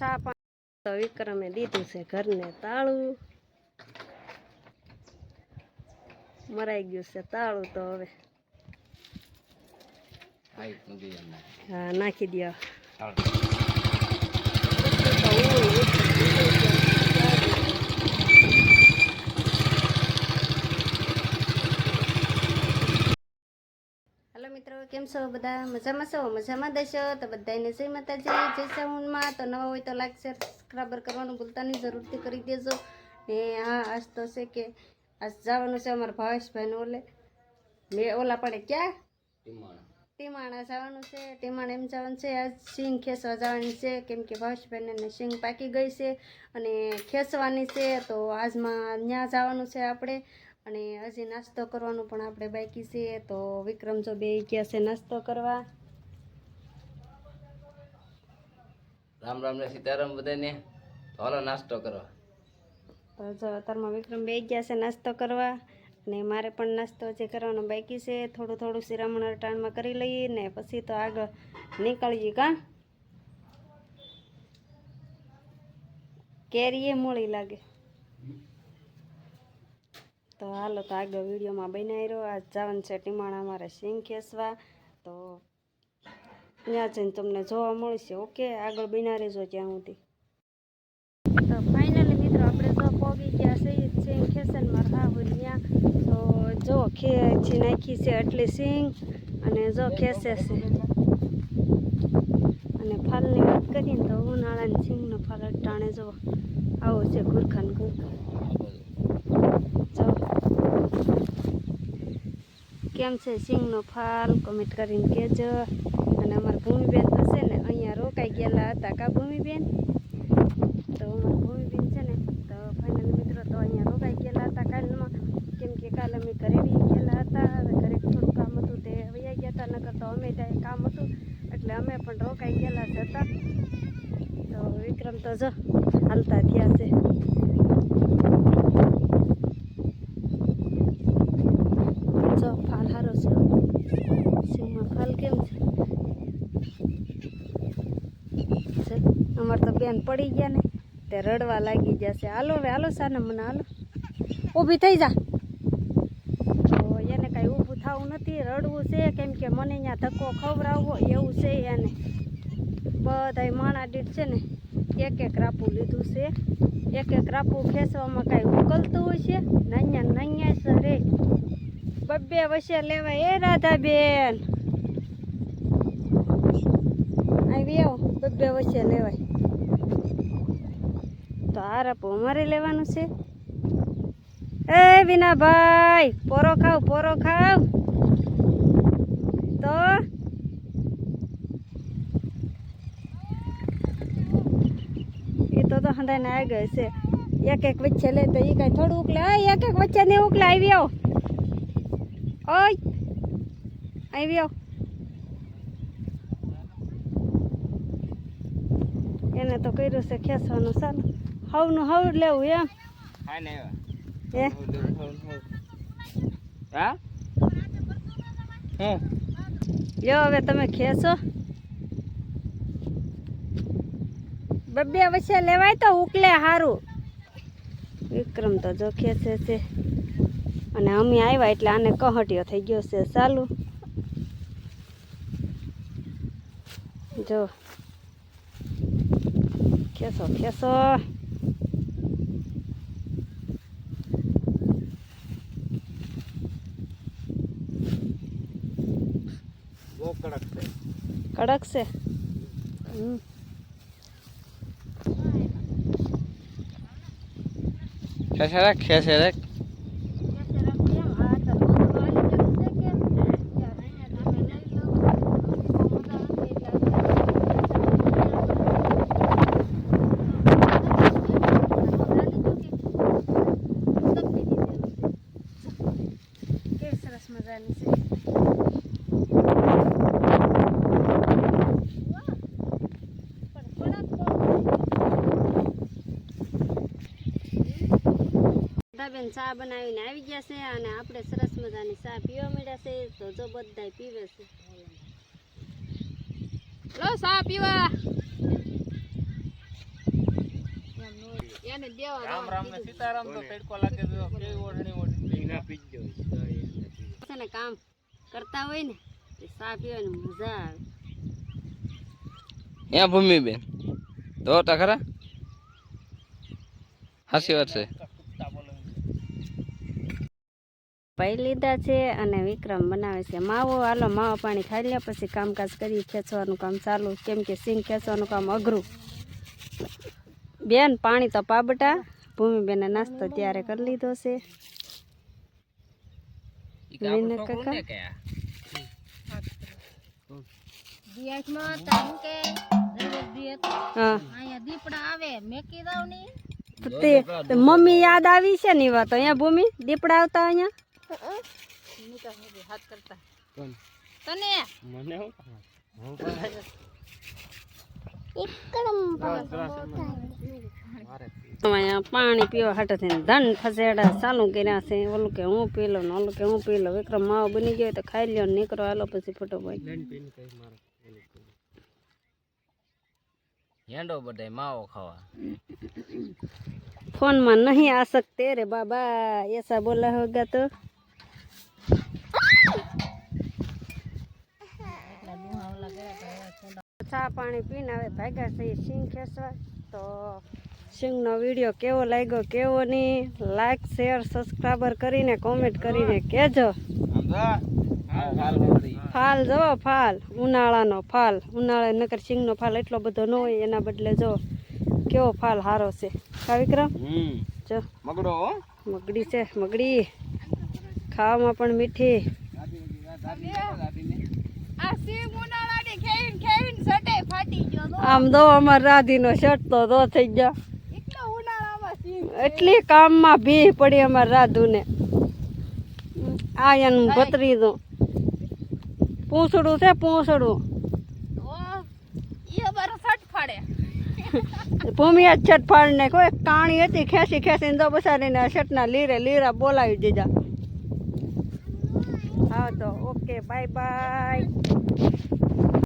ચા પાણી તો વિક્રમે દીધું છે ઘરને તાળું. મરાઈ ગયું છે તાળું તો હવે. હા નાખી દો હેલો મિત્રો કેમ છો બધા? મજામાં છો? મજામાં દેશો તો બધાને જય માતાજી જય સાઉન્ડમાં તો નવા હોય તો લાઈક શેર સબસ્ક્રાઈબર કરવાનું ભૂલતા નહીં. જરૂરથી કરી દેજો. ને હા આજ તો છે કે આજ જવાનું છે અમારા ભાવેશભાઈનું ઓલે. મેં ઓલા પડે ક્યાં? ટીમાણા. જવાનું છે. ટીમાણા એમ જવાનું છે. આજ સિંગ ખેસવા જવાની છે. કેમ કે ભાવેશભાઈને સિંગ પાકી ગઈ છે. અને ખેસવાની છે. તો આજમાં ત્યાં જવાનું છે આપણે. અને હજી નાસ્તો કરવાનું પણ આપણે બાકી છે તો વિક્રમ જો બે ગયા છે નાસ્તો કરવા. રામ રામ ને સીતારામ બધાને. હાલો નાસ્તો કરવા. તો જો અત્યારમાં વિક્રમ બે ગયા છે નાસ્તો કરવા અને મારે પણ નાસ્તો હજી કરવાનો બાકી છે થોડું થોડું શિરામણ અટાણમાં કરી લઈએ ને પછી તો આગળ નીકળીએ કા? કેરીએ મૂળી લાગે. તો હાલો, તો આગળ વિડીયોમાં બનાવી રહ્યો. આ જવાનું છે ટીમાણા અમારે સિંગ ખેંચવા. તો ત્યાં જઈને તમને જોવા મળશે. ઓકે, આગળ બના રહેજો ત્યાં સુધી. તો ફાઇનલી મિત્રો, આપણે તો પોગી ગયા છે સિંગ ખેસનમાં રાહુલ ત્યાં. તો જો ખેંચી નાખી છે એટલી સિંગ અને જો ખેંચે છે. અને ફાલની વાત કરીએ તો ઉનાળાની સિંગનો ફાલ અટાણે જો આવો છે ગુરખાન ગુરખા જો કેમ છે? સિંગનો ફાલ કોમેન્ટ કરીને કહેજો અને અમારા ભૂમિબેન તો છે ને અહીંયા રોકાઈ ગયેલા હતા. કા ભૂમિબેન? તો અમારા ભૂમિબેન છે ને, તો ફાઇનલ મિત્રો તો અહીંયા રોકાઈ ગયેલા હતા કાલમાં. કેમ કે કાલે અમે ઘરે ગયેલા હતા. હવે ઘરે થોડું કામ હતું તે વૈયા ગયા હતા, નકર તો અમે ત્યાં કામ હતું. એટલે અમે પણ રોકાઈ ગયેલા જ હતા. તો વિક્રમ તો જો હાલતા થયા છે જો ફાલ હારો છે સિંગમાં ફાલ કેમ છે છે. અમારે તો બેન પડી ગયા ને, તે રડવા લાગી જશે હાલો હવે, હાલો સાને મને, હાલો. ઊભી થઈ જા. તો એને કાંઈ ઊભું થવું નથી, રડવું છે, કેમ કે મને અહીંયા ધક્કો ખવડાવવો એવું છે એને. બધાય માણા દીઠ છે ને, એક એક રાપું લીધું છે. એક એક રાપું ખેંચવામાં કાંઈ ઉકલતું હોય છે. નૈયા નૈયા છે રે. બબ્બે વસે લેવાય. એ રાધાબેન. આવી આવો, બબ્બે વસે લેવાય. તો આ રાપું અમારે લેવાનું છે. એ વિનાભાઈ, પોરો ખાવ પોરો ખાવ. તો એ તો તો ને આવી ગયો છે. એક એક વચ્ચે લે તો એ કાંઈ થોડું ઉકલે. એક એક વચ્ચે નહીં ઉકલે, આવી આવો. ઓય, આવી એને તો કર્યું છે ખેસવાનું ચાલો. હવનું હવ લેવું એમ. હા ને હે? હા? હું? લ્યો હવે તમે ખેંચો. બબ્બે વચ્ચે લેવાય તો ઉકલે હારું. વિક્રમ તો જો ખેંચે છે. અને અમે આવ્યા એટલે આને કહટ્યો થઈ ગયો છે ચાલુ. જો. ખેંચો ખેંચો બહુ કડક છે કડક છે. હમ. ખેસે રાખ ખેસે રાખ બેન ચા બનાવીને આવી ગયા છે અને આપણે સરસ મજાની ચા પીવા મળ્યા છે. તો જો બધા પીવે છે. લો ચા પીવા. રામ રામ ને સીતારામ તો તડકો લાગે તો કેવી ઓઢણી ઓઢણી ના પીજો છે ને કામ કરતા હોય ને તે ચા પીવાની મજા આવે. ભૂમિ બેન તો તા ખરા? હાસી વાત છે. પાઈ લીધા છે અને વિક્રમ બનાવે છે. માવો હાલો માવો પાણી ખાઈ લે પછી કામકાજ કરી ખેંચવાનું કામ ચાલુ. કેમ કે સિંગ ખેંચવાનું કામ અઘરું. બેન પાણી તો પાબટા. ભૂમિબેને નાસ્તો ત્યારે કરી લીધો છે. હા. તે તે મમ્મી યાદ આવી છે ને વાત? અહીંયા ભૂમિ દીપડા આવતા અહીંયા? નીકળ નીકળ હાથ કરતા કોણ? તને? મને હું હું પાણી પીવા હાટે છે ધન ફસેડા ચાલુ કર્યા છે ઓલું કે હું પી લઉં ઓલું કે હું પી લઉં વિક્રમ માવો બની ગયો તો ખાઈ લ્યો નીકળો હાલો પછી ફોટો ભાઈ હેંડો બધાય માવો ખાવા. ફોનમાં નહીં આ શકતે રે બાબા એસા બોલા હોગા તો. ચા પાણી પીને હવે ભાગ્યા છે સિંગ ખેસવા તો સિંગનો વીડિયો કેવો લાગ્યો કેવો નહીં લાઈક શેર સબસ્ક્રાઈબર કરીને કોમેન્ટ કરીને કહેજો. ફાલ જો ફાલ. ઉનાળાનો ફાલ. ઉનાળા નકર સિંગનો ફાલ એટલો બધો ન હોય એના બદલે જો કેવો ફાલ સારો છે. કા વિક્રમ? જો. મગડો મગડી છે મગડી. ખાવામાં પણ મીઠી. આમ તો અમાર રાધીનો શર્ટ તો દો થઈ ગયો. એટલી કામમાં ભી પડી અમાર રાધુને. આ એનું ભત્રીજું. પૂંછડું છે પૂંછડું. ભૂમિયા છટ કોઈ કાણી હતી ખેંચી ખેંચીને દો બસાડીને શર્ટના લીરે લીરા બોલાવી દીધા. હા તો ઓકે બાય બાય